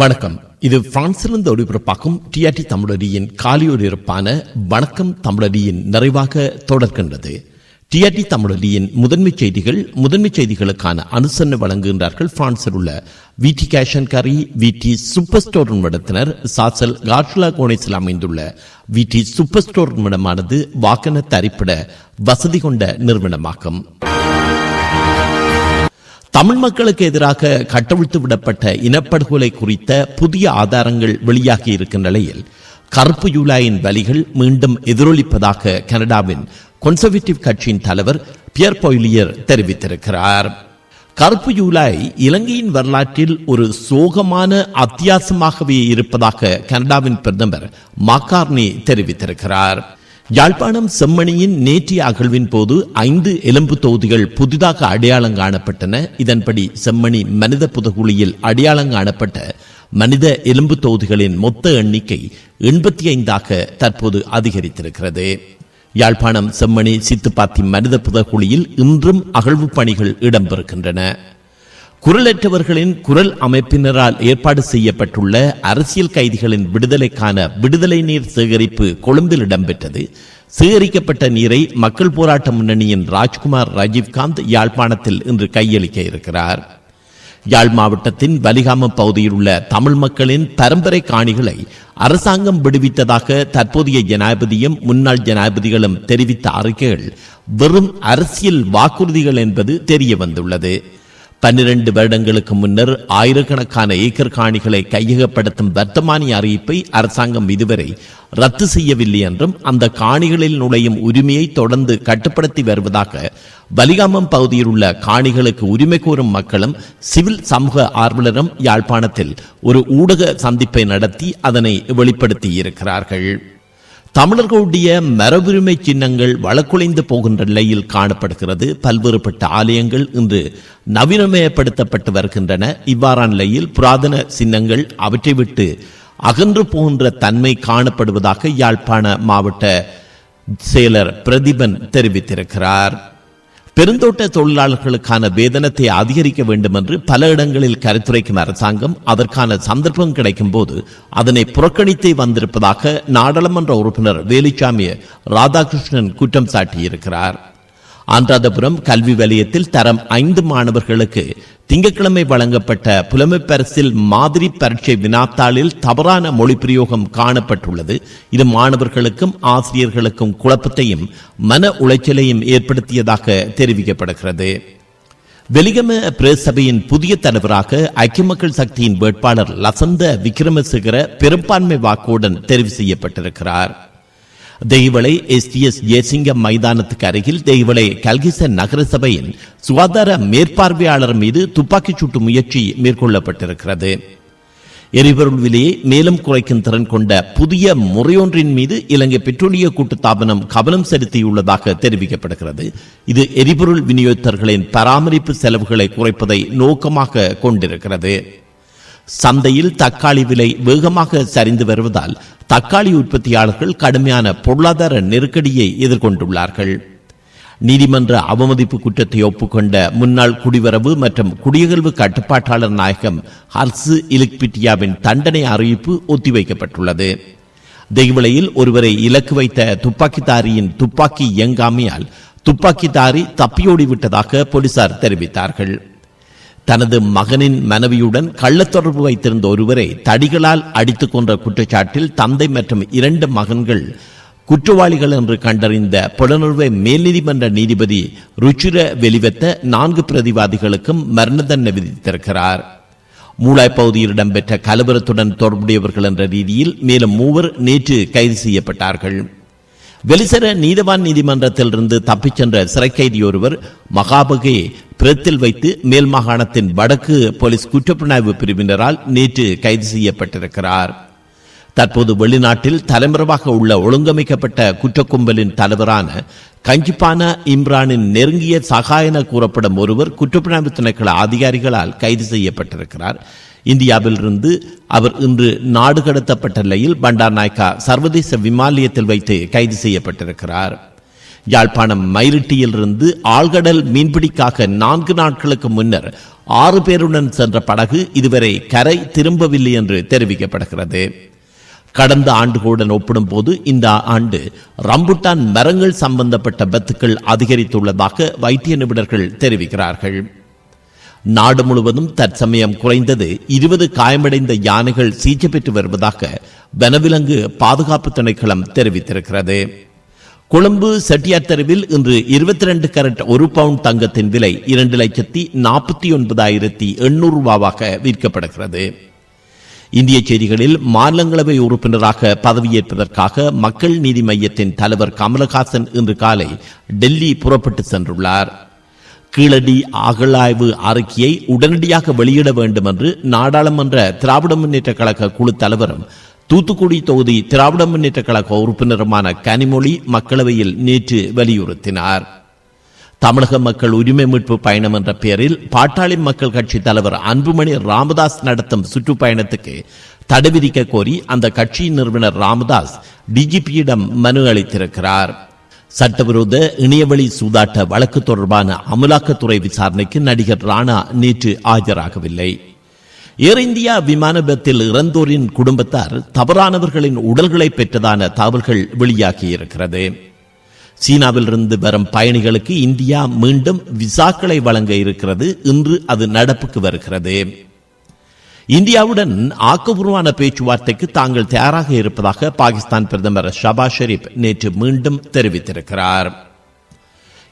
வணக்கம். இது பிரான்சிலிருந்து ஒளிபரப்பாகும் டிஆர்டி தமிழடியின் காலியொலிபரப்பான வணக்கம் தமிழடியின் நிறைவாக தொடர்கின்றது. டிஆர்டி தமிழடியின் முதன்மை செய்திகள் முதன்மை செய்திகளுக்கான அனுசரணை வழங்குகின்றார்கள் பிரான்சில் உள்ள விடி கேஷன் கரி விடி சூப்பர் ஸ்டோர் நிறுவனத்தினர் சாசல் காட்லா கோணேசில் அமைந்துள்ள விடி சூப்பர் ஸ்டோர் நிறுவனமானது வாகன தரிப்பிட வசதி கொண்ட நிறுவனமாகும். தமிழ் மக்களுக்கு எதிராக கட்டவிழ்த்து விடப்பட்ட இனப்படுகொலை குறித்த புதிய ஆதாரங்கள் வெளியாகி இருக்கின்ற நிலையில் கருப்பு யூலாயின் வலிகள் மீண்டும் எதிரொலிப்பதாக கனடாவின் கொன்சர்வேட்டிவ் கட்சியின் தலைவர் பியர் பொய்லியர் தெரிவித்திருக்கிறார். கருப்பு யூலாய் இலங்கையின் வரலாற்றில் ஒரு சோகமான அத்தியாசமாகவே இருப்பதாக கனடாவின் பிரதமர் மாக்கார்னி தெரிவித்திருக்கிறார். யாழ்ப்பாணம் செம்மணியின் நேற்றைய அகழ்வின் போது ஐந்து எலும்பு தொகுதிகள் புதிதாக அடையாளம் காணப்பட்டன. இதன்படி செம்மணி மனித புதகுழியில் அடையாளம் காணப்பட்ட மனித எலும்பு தொகுதிகளின் மொத்த எண்ணிக்கை எண்பத்தி ஐந்தாக தற்போது அதிகரித்திருக்கிறது. யாழ்ப்பாணம் செம்மணி சித்துப்பாத்தி மனித புதகுழியில் இன்றும் அகழ்வு பணிகள் இடம்பெறுகின்றன. குரலற்றவர்களின் குரல் அமைப்பினரால் ஏற்பாடு செய்யப்பட்டுள்ள அரசியல் கைதிகளின் விடுதலைக்கான விடுதலை நீர் சேகரிப்பு கொழும்பில் இடம்பெற்றது. சேகரிக்கப்பட்ட நீரை மக்கள் போராட்ட முன்னணியின் ராஜ்குமார் ராஜீவ்காந்த் யாழ்ப்பாணத்தில் இன்று கையளிக்க இருக்கிறார். யாழ் மாவட்டத்தின் வலிகாம பகுதியில் உள்ள தமிழ் மக்களின் பரம்பரை காணிகளை அரசாங்கம் விடுவித்ததாக தற்போதைய ஜனாதிபதியும் முன்னாள் ஜனாதிபதிகளும் தெரிவித்த அறிக்கைகள் வெறும் அரசியல் வாக்குறுதிகள் என்பது தெரிய வந்துள்ளது பன்னிரண்டு வருடங்களுக்கு முன்னர் ஆயிரக்கணக்கான ஏக்கர் காணிகளை கையகப்படுத்தும் வர்த்தமானி அறிவிப்பை அரசாங்கம் இதுவரை ரத்து செய்யவில்லை என்றும் அந்த காணிகளில் நுழையும் உரிமையை தொடர்ந்து கட்டுப்படுத்தி வருவதாக வலிகாமம் பகுதியில் உள்ள காணிகளுக்கு உரிமை கோரும் மக்களும் சிவில் சமூக ஆர்வலரும் யாழ்ப்பாணத்தில் ஒரு ஊடக சந்திப்பை நடத்தி அதனை வெளிப்படுத்தி இருக்கிறார்கள் தமிழர்களுடைய மரபுரிமை சின்னங்கள் வழக்குலைந்து போகின்ற நிலையில் காணப்படுகிறது. பல்வேறுபட்ட ஆலயங்கள் இன்று நவீனமயப்படுத்தப்பட்டு வருகின்றன. இவ்வாறான நிலையில் புராதன சின்னங்கள் அவற்றை விட்டு அகன்று போகின்ற தன்மை காணப்படுவதாக யாழ்ப்பாண மாவட்ட செயலர் பிரதிபன் தெரிவித்திருக்கிறார். பெருந்தோட்ட தொழிலாளர்களுக்கான வேதனத்தை அதிகரிக்க வேண்டும் என்று பல இடங்களில் கருத்துரைக்கும் அரசாங்கம் அதற்கான சந்தர்ப்பம் கிடைக்கும் போது அதனை புறக்கணித்தே வந்திருப்பதாக நாடாளுமன்ற உறுப்பினர் வேலுச்சாமி ராதாகிருஷ்ணன் குற்றம் சாட்டியிருக்கிறார். ஆந்திராதபுரம் கல்வி வலயத்தில் தரம் ஐந்து மாணவர்களுக்கு திங்கட்கிழமை வழங்கப்பட்ட புலமை பரிசில் மாதிரி பரீட்சை வினாத்தாளில் தவறான மொழி பிரயோகம் காணப்பட்டுள்ளது. இது மாணவர்களுக்கும் ஆசிரியர்களுக்கும் குழப்பத்தையும் மன உளைச்சலையும் ஏற்படுத்தியதாக தெரிவிக்கப்படுகிறது. வெலிகம பிரஸ் சபையின் புதிய தலைவராக ஐக்கிய மக்கள் சக்தியின் வேட்பாளர் லசந்த விக்ரமசிகர பெரும்பான்மை வாக்குடன் தெரிவு செய்யப்பட்டிருக்கிறார். தெய்வளை எஸ்டிஎஸ் ஜெயசிங்கம் மைதானத்துக்கு அருகில் தெய்வளை கல்கிசன் நகரசபையின் சுகாதார மேற்பார்வையாளர் மீது துப்பாக்கிச் சூட்டு முயற்சி மேற்கொள்ளப்பட்டிருக்கிறது. எரிபொருள் விலையை மேலும் குறைக்கும் திறன் கொண்ட புதிய முறையொன்றின் மீது இலங்கை பெட்ரோலிய கூட்டுத்தாபனம் கவனம் செலுத்தியுள்ளதாக தெரிவிக்கப்படுகிறது. இது எரிபொருள் விநியோகத்தர்களின் பராமரிப்பு செலவுகளை குறைப்பதை நோக்கமாக கொண்டிருக்கிறது. சந்தையில் தக்காளி விலை வேகமாக சரிந்து வருவதால் தக்காளி உற்பத்தியாளர்கள் கடுமையான பொருளாதார நெருக்கடியை எதிர்கொண்டுள்ளார்கள். நீதிமன்ற அவமதிப்பு குற்றத்தை ஒப்புக்கொண்ட முன்னாள் குடிவரவு மற்றும் குடியகல்வு கட்டுப்பாட்டாளர் நாயகம் ஹர்சு இலிக்பிட்டியாவின் தண்டனை அறிவிப்பு ஒத்திவைக்கப்பட்டுள்ளது. தெய்வளையில் ஒருவரை இலக்கு வைத்த துப்பாக்கிதாரியின் துப்பாக்கி இயங்காமையால் துப்பாக்கிதாரி தப்பியோடி விட்டதாக போலீசார் தெரிவித்தார்கள். தனது மகனின் மனைவியுடன் கள்ளத்தொடர்பு வைத்திருந்த ஒருவரை தடிகளால் அடித்து கொன்ற குற்றச்சாட்டில் தந்தை மற்றும் இரண்டு மகன்கள் குற்றவாளிகள் என்று கண்டறிந்த புலனுறவை மேல் நீதிமன்ற நீதிபதி ருச்சிர வெளிவத்த நான்கு பிரதிவாதிகளுக்கும் மரண தண்டனை விதித்திருக்கிறார். மூளாய் பகுதியில் இடம்பெற்ற கலவரத்துடன் தொடர்புடையவர்கள் என்ற ரீதியில் மேலும் மூவர் நேற்று கைது செய்யப்பட்டார்கள். வெளிசர நீதவான் நீதிமன்றத்திலிருந்து தப்பிச் சென்ற சிறைக்கைதி ஒருவர் மகாபகையை பிரத்தில் வைத்து மேல் மாகாணத்தின் வடக்கு போலீஸ் குற்றப்புலனாய்வு பிரிவினரால் நேற்று கைது செய்யப்பட்டிருக்கிறார். தற்போது வெளிநாட்டில் தலைமறைவாக உள்ள ஒழுங்கமைக்கப்பட்ட குற்றக்கும்பலின் தலைவரான கஞ்சிப்பான இம்ரானின் நெருங்கிய சகாயன கூறப்படும் ஒருவர் குற்றப்புலனாய்வு திணைக்கள அதிகாரிகளால் கைது செய்யப்பட்டிருக்கிறார். இந்தியாவிலிருந்து அவர் இன்று நாடு கடத்தப்பட்ட நிலையில் பண்டார் நாயக்கா சர்வதேச விமானியத்தில் வைத்து கைது செய்யப்பட்டிருக்கிறார். யாழ்ப்பாணம் மயிரிட்டியிலிருந்து ஆழ்கடல் மீன்பிடிக்காக நான்கு நாட்களுக்கு முன்னர் ஆறு பேருடன் சென்ற படகு இதுவரை கரை திரும்பவில்லை என்று தெரிவிக்கப்படுகிறது. கடந்த ஆண்டுகளுடன் ஒப்பிடும்போது இந்த ஆண்டு ரம்புட்டான் மரங்கள் சம்பந்தப்பட்ட பத்துக்கள் அதிகரித்துள்ளதாக வைத்திய நிபுணர்கள் தெரிவிக்கிறார்கள். நாடு முழுவதும் தற்சமயம் குறைந்தது இருபது காயமடைந்த யானைகள் சிகிச்சை பெற்று வருவதாக வனவிலங்கு பாதுகாப்பு திணைக்களம் தெரிவித்திருக்கிறது. கொழும்பு செட்டியார் தெருவில் இன்று இருபத்தி ரெண்டு கரட் ஒரு பவுண்ட் தங்கத்தின் விலை இரண்டு லட்சத்தி நாற்பத்தி ஒன்பதாயிரத்தி எண்ணூறு ரூபாவாக விற்கப்படுகிறது. இந்திய செய்திகளில் மாநிலங்களவை உறுப்பினராக பதவியேற்பதற்காக மக்கள் நீதி மையத்தின் தலைவர் கமலஹாசன் இன்று காலை டெல்லி புறப்பட்டு சென்றுள்ளார். கீழடி அகழாய்வு அறிக்கையை உடனடியாக வெளியிட வேண்டும் என்று நாடாளுமன்ற திராவிட முன்னேற்ற கழக குழு தலைவரும் தூத்துக்குடி தொகுதி திராவிட முன்னேற்ற கழக உறுப்பினருமான கனிமொழி மக்களவையில் நேற்று வலியுறுத்தினார். தமிழக மக்கள் உரிமை மீட்பு பயணம் என்ற பெயரில் பாட்டாளி மக்கள் கட்சி தலைவர் அன்புமணி ராமதாஸ் நடத்தும் சுற்றுப்பயணத்துக்கு தடை விதிக்க கோரி அந்த கட்சியின் நிறுவனர் ராமதாஸ் டிஜிபியிடம் மனு அளித்திருக்கிறார். சட்டவிரோத இணையவழி சூதாட்ட வழக்கு தொடர்பான அமலாக்கத்துறை விசாரணைக்கு நடிகர் ராணா நேற்று ஆஜராகவில்லை. ஏர் இந்தியா விமான விபத்தில் இறந்தோரின் குடும்பத்தார் தவறானவர்களின் உடல்களை பெற்றதான தகவல்கள் வெளியாகியிருக்கிறது. சீனாவிலிருந்து வரும் பயணிகளுக்கு இந்தியா மீண்டும் விசாக்களை வழங்க இருக்கிறது. இன்று அது நடப்புக்கு வருகிறது. இந்தியாவுடன் ஆக்கப்பூர்வமான பேச்சுவார்த்தைக்கு தாங்கள் தயாராக இருப்பதாக பாகிஸ்தான் பிரதமர் ஷபாஸ் ஷெரீப் நேற்று மீண்டும் தெரிவித்திருக்கிறார்.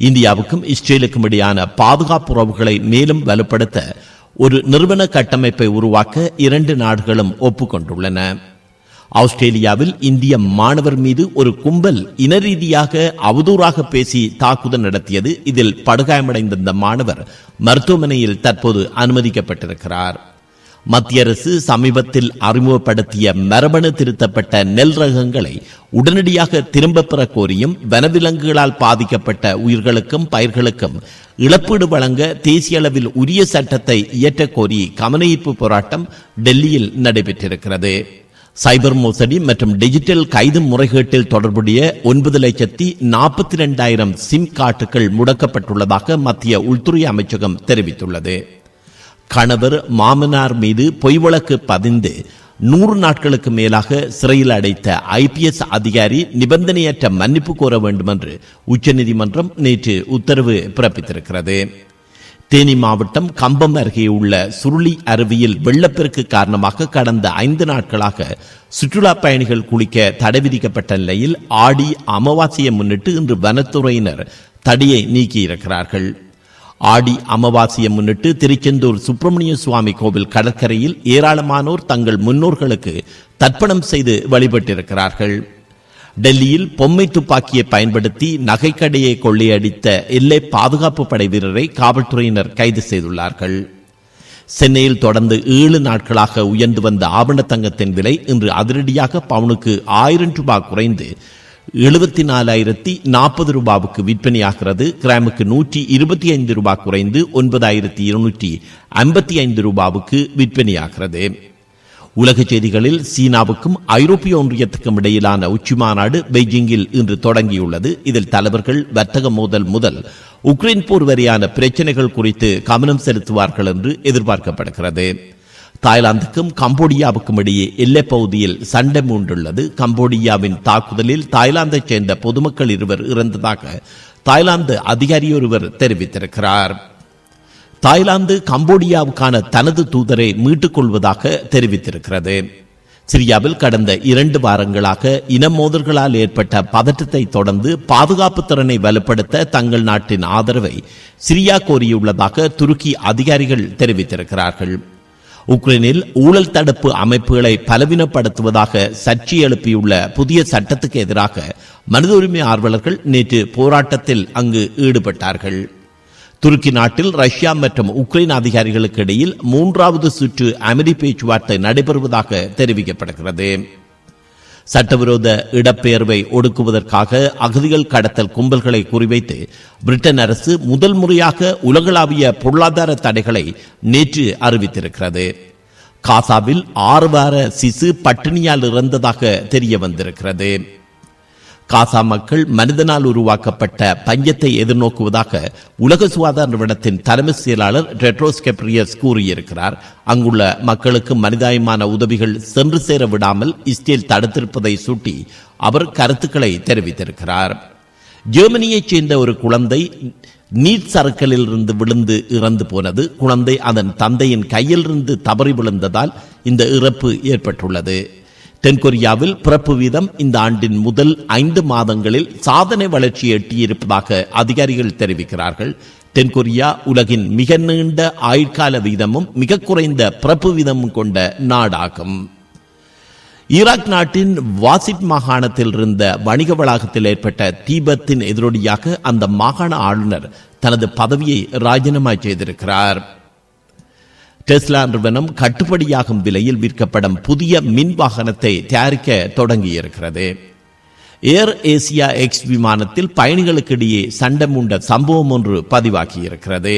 இந்தியாவுக்கும் இஸ்ரேலுக்கும் இடையான பாதுகாப்பு உறவுகளை மேலும் வலுப்படுத்த ஒரு நிறுவன கட்டமைப்பை உருவாக்க இரண்டு நாடுகளும் ஒப்புக்கொண்டுள்ளன. ஆஸ்திரேலியாவில் இந்திய மாணவர் மீது ஒரு கும்பல் இனரீதியாக அவதூறாக பேசி தாக்குதல் நடத்தியது இதில் படுகாயமடைந்த மாணவர் மருத்துவமனையில் தற்போது அனுமதிக்கப்பட்டிருக்கிறார். மத்திய அரசு சமீபத்தில் அறிமுகப்படுத்திய மரபணு திருத்தப்பட்ட நெல் ரகங்களை உடனடியாக திரும்பப் பெற கோரியும் வனவிலங்குகளால் பாதிக்கப்பட்ட உயிர்களுக்கும் பயிர்களுக்கும் இழப்பீடு வழங்க தேசிய அளவில் உரிய சட்டத்தை இயற்றக் கோரி கவனஈர்ப்பு போராட்டம் டெல்லியில் நடைபெற்றிருக்கிறது. சைபர் மோசடி மற்றும் டிஜிட்டல் கைது முறைகேட்டில் தொடர்புடைய ஒன்பது லட்சத்தி நாற்பத்தி ரெண்டாயிரம் சிம் கார்டுகள் முடக்கப்பட்டுள்ளதாக மத்திய உள்துறை அமைச்சகம் தெரிவித்துள்ளது. கணவர் மாமனார் மீது பொய் வழக்கு பதிந்து நூறு நாட்களுக்கு மேலாக சிறையில் அடைத்த ஐபிஎஸ் அதிகாரி நிபந்தனையற்ற மன்னிப்பு கோர வேண்டும் என்று உச்சநீதிமன்றம் நேற்று உத்தரவு பிறப்பித்திருக்கிறது. தேனி மாவட்டம் கம்பம் அருகே உள்ள சுருளி அருவியில் வெள்ளப்பெருக்கு காரணமாக கடந்த ஐந்து நாட்களாக சுற்றுலா பயணிகள் குளிக்க தடை விதிக்கப்பட்ட நிலையில் ஆடி அமாவாசையை முன்னிட்டு இன்று வனத்துறையினர் தடையை நீக்கியிருக்கிறார்கள். ஆடி அமாவாசையை முன்னிட்டு திருச்செந்தூர் சுப்பிரமணிய சுவாமி கோவில் கடற்கரையில் ஏராளமானோர் தங்கள் முன்னோர்களுக்கு தர்ப்பணம் செய்து வழிபட்டிருக்கிறார்கள். டெல்லியில் பொம்மை துப்பாக்கியை பயன்படுத்தி நகைக்கடையை கொள்ளையடித்த எல்லை பாதுகாப்பு படை வீரரை காவல்துறையினர் கைது செய்துள்ளார்கள். சென்னையில் தொடர்ந்து ஏழு நாட்களாக உயர்ந்து வந்த ஆபண தங்கத்தின் விலை இன்று அதிரடியாக பவுனுக்கு ஆயிரம் ரூபாய் குறைந்து எழுபத்தி நாலாயிரத்தி நாற்பது ரூபாவுக்கு விற்பனையாகிறது. கிராமுக்கு நூற்றி இருபத்தி ஐந்து ரூபாய் குறைந்து ஒன்பதாயிரத்தி இருநூற்றி ஐம்பத்தி ஐந்து ரூபாவுக்கு விற்பனையாகிறது. உலக செய்திகளில் சீனாவுக்கும் ஐரோப்பிய ஒன்றியத்துக்கும் இடையிலான உச்சி மாநாடு பெய்ஜிங்கில் இன்று தொடங்கியுள்ளது. இதில் தலைவர்கள் வர்த்தக மோதல் முதல் உக்ரைன் போர் வரையான பிரச்சனைகள் குறித்து கவனம் செலுத்துவார்கள் என்று எதிர்பார்க்கப்படுகிறது. தாய்லாந்துக்கும் கம்போடியாவுக்கும் இடையே எல்லைப் பகுதியில் சண்டை மூண்டுள்ளது. கம்போடியாவின் தாக்குதலில் தாய்லாந்தைச் சேர்ந்த பொதுமக்கள் இருவர் இறந்ததாக தாய்லாந்து அதிகாரியொருவர் தெரிவித்திருக்கிறார். தாய்லாந்து கம்போடியாவுக்கான தனது தூதரை மீட்டுக் கொள்வதாக தெரிவித்திருக்கிறது. சிரியாவில் கடந்த இரண்டு வாரங்களாக இன மோதல்களால் ஏற்பட்ட பதற்றத்தை தொடர்ந்து பாதுகாப்பு திறனை வலுப்படுத்த தங்கள் நாட்டின் ஆதரவை சிரியா கோரியுள்ளதாக துருக்கி அதிகாரிகள் தெரிவித்திருக்கிறார்கள். உக்ரைனில் ஊழல் தடுப்பு அமைப்புகளை பலவீனப்படுத்துவதாக சர்ச்சை எழுப்பியுள்ள புதிய சட்டத்துக்கு எதிராக மனித உரிமை ஆர்வலர்கள் நேற்று போராட்டத்தில் அங்கு ஈடுபட்டார்கள். துருக்கி நாட்டில் ரஷ்யா மற்றும் உக்ரைன் அதிகாரிகளுக்கு இடையில் மூன்றாவது சுற்று அமைதி பேச்சுவார்த்தை நடைபெறுவதாக தெரிவிக்கப்படுகிறது. சட்டவிரோத இடப்பெயர்வை ஒடுக்குவதற்காக அகதிகள் கடத்தல் கும்பல்களை குறிவைத்து பிரிட்டன் அரசு முதல் முறையாக உலகளாவிய பொருளாதார தடைகளை நேற்று அறிவித்திருக்கிறது. காசாவில் ஆறு வார சிசு பட்டினியால் இறந்ததாக தெரிய வந்திருக்கிறது. காசா மக்கள் மனிதனால் உருவாக்கப்பட்ட பஞ்சத்தை எதிர்நோக்குவதாக உலக சுகாதார நிறுவனத்தின் தலைமை செயலாளர் டெட்ரோஸ் கெப்ரியஸ் கூறியிருக்கிறார். அங்குள்ள மக்களுக்கு மனிதாயமான உதவிகள் சென்று சேர விடாமல் இஸ்ரேல் தடுத்திருப்பதை சுட்டி அவர் கருத்துக்களை தெரிவித்திருக்கிறார். ஜெர்மனியைச் சேர்ந்த ஒரு குழந்தை நீட் சறுக்கலில் இருந்து விழுந்து இறந்து போனது. குழந்தை அதன் தந்தையின் கையிலிருந்து தவறி விழுந்ததால் இந்த இறப்பு ஏற்பட்டுள்ளது. தென்கொரியாவில் பிறப்பு வீதம் இந்த ஆண்டின் முதல் ஐந்து மாதங்களில் சாதனை வளர்ச்சி எட்டியிருப்பதாக அதிகாரிகள் தெரிவிக்கிறார்கள். தென்கொரியா உலகின் மிக நீண்ட ஆயுட்கால வீதமும் மிக குறைந்த பிறப்பு வீதமும் கொண்ட நாடாகும். ஈராக் நாட்டின் வாசிட் மாகாணத்தில் இருந்த வணிக வளாகத்தில் ஏற்பட்ட தீபத்தின் எதிரொலியாக அந்த மாகாண ஆளுநர் தனது பதவியை ராஜினாமா செய்திருக்கிறார். டெஸ்லா நிறுவனம் கட்டுப்படியாகும் விலையில் விற்கப்படும் புதிய மின் வாகனத்தை தயாரிக்க தொடங்கியிருக்கிறது. ஏர் ஏசியா எக்ஸ் விமானத்தில் பயணிகளுக்கிடையே சண்டை மூண்ட சம்பவம் ஒன்று பதிவாகியிருக்கிறது.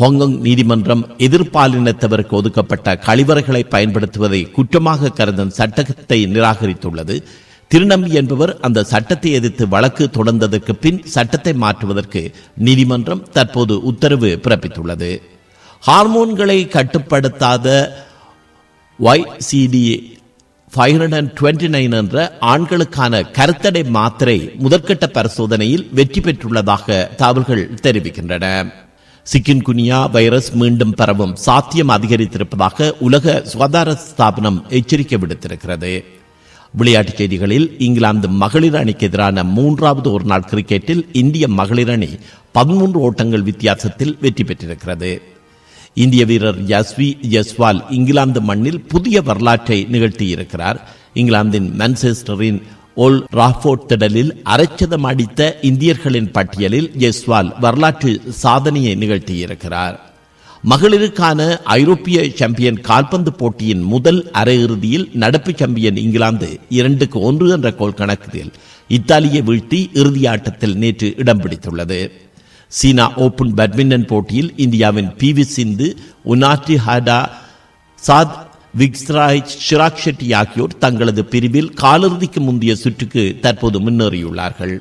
ஹாங்காங் நீதிமன்றம் எதிர்பாலினத்தவருக்கு ஒதுக்கப்பட்ட கழிவறைகளை பயன்படுத்துவதை குற்றமாக கருதும் சட்டத்தை நிராகரித்துள்ளது. திருநம்பி என்பவர் அந்த சட்டத்தை எதிர்த்து வழக்கு தொடர்ந்ததற்கு பின் சட்டத்தை மாற்றுவதற்கு நீதிமன்றம் தற்போது உத்தரவு பிறப்பித்துள்ளது. ஹார்மோன்களை கட்டுப்படுத்தாத YCD five hundred twenty nine என்ற ஆண்களுக்கான கருத்தடை மாத்திரை முதற்கட்ட பரிசோதனையில் வெற்றி பெற்றுள்ளதாக தகவல்கள் தெரிவிக்கின்றன. சிக்கின் குனியா வைரஸ் மீண்டும் பரவும் சாத்தியம் அதிகரித்திருப்பதாக உலக சுகாதார ஸ்தாபனம் எச்சரிக்கை விடுத்திருக்கிறது. விளையாட்டுச் செய்திகளில் இங்கிலாந்து மகளிர் அணிக்கு எதிரான மூன்றாவது ஒருநாள் கிரிக்கெட்டில் இந்திய மகளிர் அணி பதிமூன்று ஓட்டங்கள் வித்தியாசத்தில் வெற்றி பெற்றிருக்கிறது. இந்திய வீரர் யஸ்வி யஸ்வால் இங்கிலாந்து மண்ணில் புதிய வரலாற்றை நிகழ்த்தியிருக்கிறார். இங்கிலாந்தின் மான்செஸ்டரின் ஓல் ராஃபோர்ட் திடலில் அரைச்சதம் அடித்த இந்தியர்களின் பட்டியலில் யஸ்வால் வரலாற்று சாதனையை நிகழ்த்தியிருக்கிறார். மகளிருக்கான ஐரோப்பிய சாம்பியன் கால்பந்து போட்டியின் முதல் அரையிறுதியில் நடப்பு சாம்பியன் இங்கிலாந்து இரண்டுக்கு ஒன்று என்ற கோல் கணக்கில் இத்தாலியை வீழ்த்தி இறுதி ஆட்டத்தில் நேற்று இடம் பிடித்துள்ளது. சீனா ஓபன் பேட்மிண்டன் போட்டியில் இந்தியாவின் P V Sindhu Unnati Hooda Satwiksairaj Chirag Shetty ஆகியோர் தங்களது பிரிவில் காலிறுதிக்கு முந்தைய சுற்றுக்கு தற்போது முன்னேறியுள்ளார்கள்.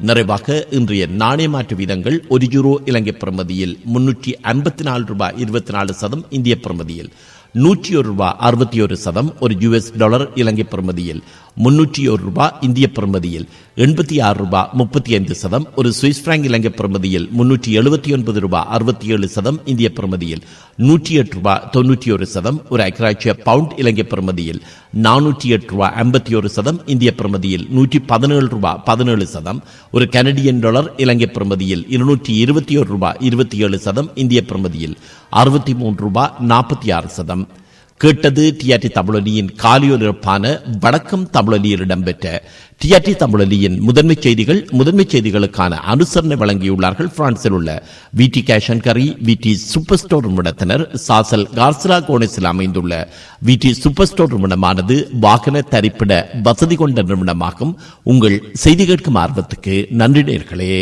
நிறைவாக இன்றைய நாணய மாற்று வீதங்கள் ஒரு யூரோ இலங்கை பிரமதியில் முன்னூற்றி ஐம்பத்தி நாலு ரூபாய் இருபத்தி நாலு சதம் இந்திய பிரமதியில். நூற்றி ஒரு ரூபாய் அறுபத்தி ஒரு சதம் ஒரு யுஎஸ் டாலர் இலங்கை பிரமதியில். முன்னூற்றி ஒரு ரூபாய் இந்திய பிரமதியில் எண்பத்தி ஆறு ரூபாய் முப்பத்தி ஐந்து சதம் ஒரு சுவிஸ் பிராங்க் இலங்கை பிரமதியில் முன்னூற்றி எழுபத்தி ஒன்பது ரூபாய் அறுபத்தி ஏழு சதம் இந்திய பிரமதியில் நூற்றி எட்டு ரூபாய் தொண்ணூற்றி ஒரு சதம் ஒரு அக்ராட்சிய பவுண்ட் இலங்கை பிரமதியில் நானூற்றி எட்டு ரூபாய் ஐம்பத்தி ஒரு சதம் இந்திய பிரமதியில் நூற்றி பதினேழு ரூபாய் பதினேழு சதம் ஒரு கனடியன் டாலர் இலங்கை பிரமதியில் இருநூற்றி இருபத்தி ஒரு ரூபாய் இருபத்தி ஏழு சதம் இந்திய பிரமதியில் அறுபத்தி மூன்று ரூபாய் நாற்பத்தி ஆறு சதம். கேட்டது டிஆர்டி தமிழொலியின் காலியொலிப்பான வணக்கம் தமிழொலியில் இடம்பெற்ற டிஆர்டி தமிழொலியின் முதன்மை செய்திகள் முதன்மை செய்திகளுக்கான அனுசரணை வழங்கியுள்ளார்கள். பிரான்சில் உள்ள விடி கேஷன் கரி விடி சூப்பர் ஸ்டோர் நிறுவனத்தினர் சாசல் கார்சலா கோணேசில் அமைந்துள்ள விடி சூப்பர் ஸ்டோர் நிறுவனமானது வாகன தரிப்பிட வசதி கொண்ட நிறுவனமாகும். உங்கள் செய்தி கேட்கும் ஆர்வத்துக்கு நன்றி நேர்களே.